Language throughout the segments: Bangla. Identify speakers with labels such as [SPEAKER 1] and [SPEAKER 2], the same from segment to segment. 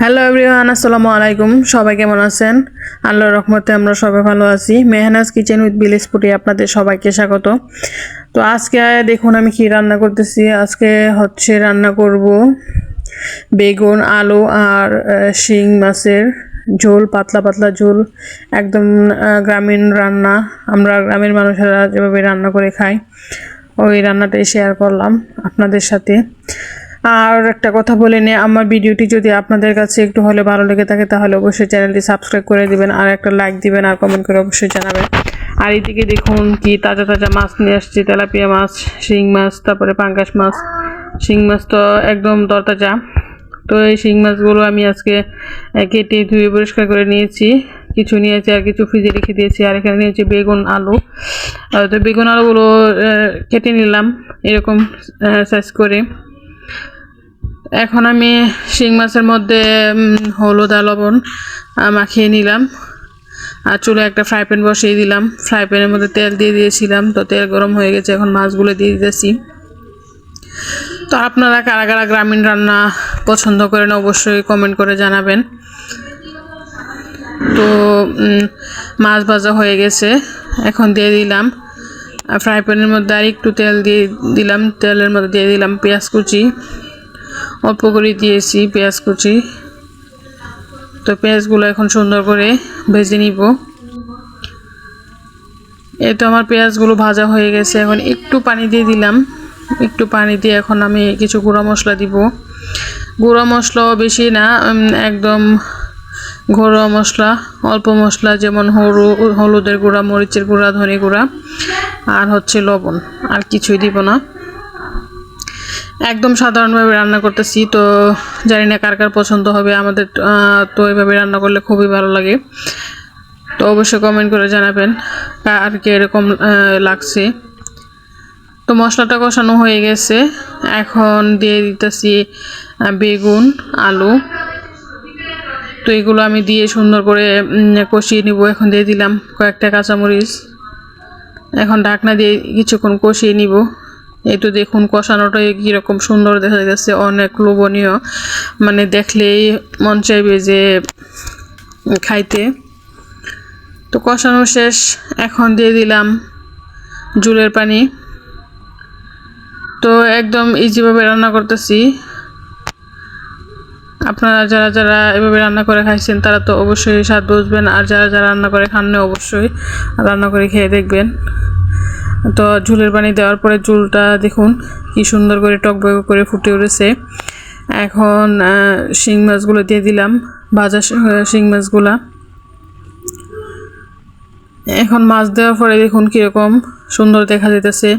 [SPEAKER 1] হ্যালো এভরিওয়ান আসসালামু আলাইকুম। সবাই কেমন আছেন? আল্লাহর রহমতে আমরা সবাই ভালো আছি। মেহনাজ কিচেন উইথ ফুটে আপনাদের সবাইকে স্বাগত। তো আজকে দেখুন আমি কি রান্না করতেছি। আজকে হচ্ছে রান্না করব বেগুন, আলু আর শিং মাছের ঝোল, পাতলা পাতলা ঝোল। একদম গ্রামীণ রান্না। আমরা গ্রামের মানুষেরা যেভাবে রান্না করে খাই, ওই রান্নাটাই শেয়ার করলাম আপনাদের সাথে। আর একটা কথা বলে নিয়ে আমার ভিডিওটি যদি আপনাদের কাছে একটু হলে ভালো লেগে থাকে, তাহলে অবশ্যই চ্যানেলটি সাবস্ক্রাইব করে দিবেন, আর একটা লাইক দিবেন আর কমেন্ট করে অবশ্যই জানাবেন। আর এদিকে দেখুন কি তাজা তাজা মাছ নিয়ে আসছি, তেলাপিয়া মাছ, শিং মাছ, তারপরে পাঙ্গাস মাছ। শিং মাছ তো একদম তরতাজা। তো এই শিং মাছগুলো আমি আজকে কেটে ধুয়ে পরিষ্কার করে নিয়েছি। কিছু নিয়েছি আর কিছু ফ্রিজে রেখে দিয়েছি, আর এখানে নিয়েছি বেগুন, আলু। তো বেগুন, আলুগুলো কেটে নিলাম এরকম সাইজ করে। এখন আমি শিং মাছের মধ্যে হলুদ লবণ মাখিয়ে নিলাম। আর চুলে একটা ফ্রাই প্যান বসিয়ে দিলাম। ফ্রাই প্যানের মধ্যে তেল দিয়ে দিয়েছিলাম, তো তেল গরম হয়ে গেছে, এখন মাছগুলো দিয়ে দিতেছি। তো আপনারা কারা কারা গ্রামীণ রান্না পছন্দ করেন, অবশ্যই কমেন্ট করে জানাবেন। তো মাছ ভাজা হয়ে গেছে, এখন দিয়ে দিলাম। ফ্রাই প্যানের মধ্যে আর একটু তেল দিয়ে দিলাম, তেলের মধ্যে দিয়ে দিলাম পেঁয়াজ কুচি। অল্প করে দিয়েছি পেঁয়াজ কুচি। তো পেঁয়াজগুলো এখন সুন্দর করে ভেজে নিব। এই তো আমার পেঁয়াজগুলো ভাজা হয়ে গেছে। এখন একটু পানি দিয়ে দিলাম। একটু পানি দিয়ে এখন আমি কিছু গুঁড়া মশলা দিব। গুঁড়া মশলাও বেশি না একদম ঘরোয়া মশলা, অল্প মশলা, যেমন হলু হলুদের গুঁড়া, মরিচের গুঁড়া, ধনে গুঁড়া, আর হচ্ছে লবণ। আর কিছুই দিব না। একদম সাধারণভাবে রান্না করতেছি, তো জানি না কার কার পছন্দ হবে, আমাদের তো এইভাবে রান্না করলে খুবই ভালো লাগে। তো অবশ্যই কমেন্ট করে জানাবেন আর কি এরকম লাগছে। তো মশলাটা কষানো হয়ে গেছে, এখন দিয়ে দিতেছি বেগুন, আলু। তো এগুলো আমি দিয়ে সুন্দর করে কষিয়ে নিব, এখন দিয়ে দিলাম কয়েকটা কাঁচামরিচ। এখন ঢাকনা দিয়ে কিছুক্ষণ কষিয়ে নিব। এই তো দেখুন, কষানোটা কীরকম সুন্দর দেখা যাচ্ছে, অনেক লোভনীয়। মানে দেখলেই মন চাইবে যে খাইতে। তো কষানো শেষ, এখন দিয়ে দিলাম জুলের পানি। তো একদম ইজিভাবে রান্না করতেছি। আপনারা যারা যারা এভাবে রান্না করে খাইছেন, তারা তো অবশ্যই স্বাদ বুঝবেন, আর যারা যারা রান্না করে খান অবশ্যই রান্না করে খেয়ে দেখবেন। তো ঝুলের পানি দেওয়ার পরে ঝুলটা দেখুন কি সুন্দর করে টকবগ করে ফুটে উঠেছে। এখন শিং মাছগুলো দিয়ে দিলাম, ভাজা শিং মাছগুলা। এখন মাছ দেওয়ার পরে দেখুন কীরকম সুন্দর দেখা যেতেছে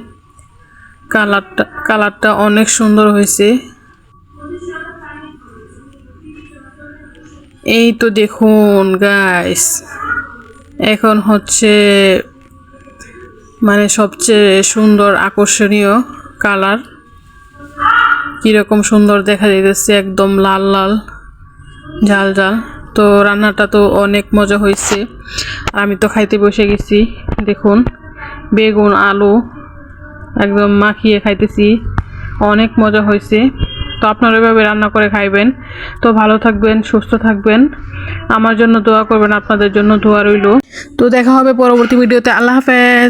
[SPEAKER 1] কালারটা কালারটা অনেক সুন্দর হয়েছে। এই তো দেখুন গাইস এখন হচ্ছে মানে সবচেয়ে সুন্দর আকর্ষণীয় কালার। কীরকম সুন্দর দেখা যাইতেছে, একদম লাল লাল, ঝাল ঝাল। তো রান্নাটা তো অনেক মজা হয়েছে আমি তো খাইতে বসে গেছি, দেখুন, বেগুন, আলু, একদম মাখিয়ে খাইতেছি। অনেক মজা হয়েছে তো আপনারা এভাবে রান্না করে খাইবেন। তো ভালো থাকবেন, সুস্থ থাকবেন। আমার জন্য দোয়া করবেন, আপনাদের জন্য দোয়া রইল। তো দেখা হবে পরবর্তী ভিডিওতে। আল্লাহ হাফেজ।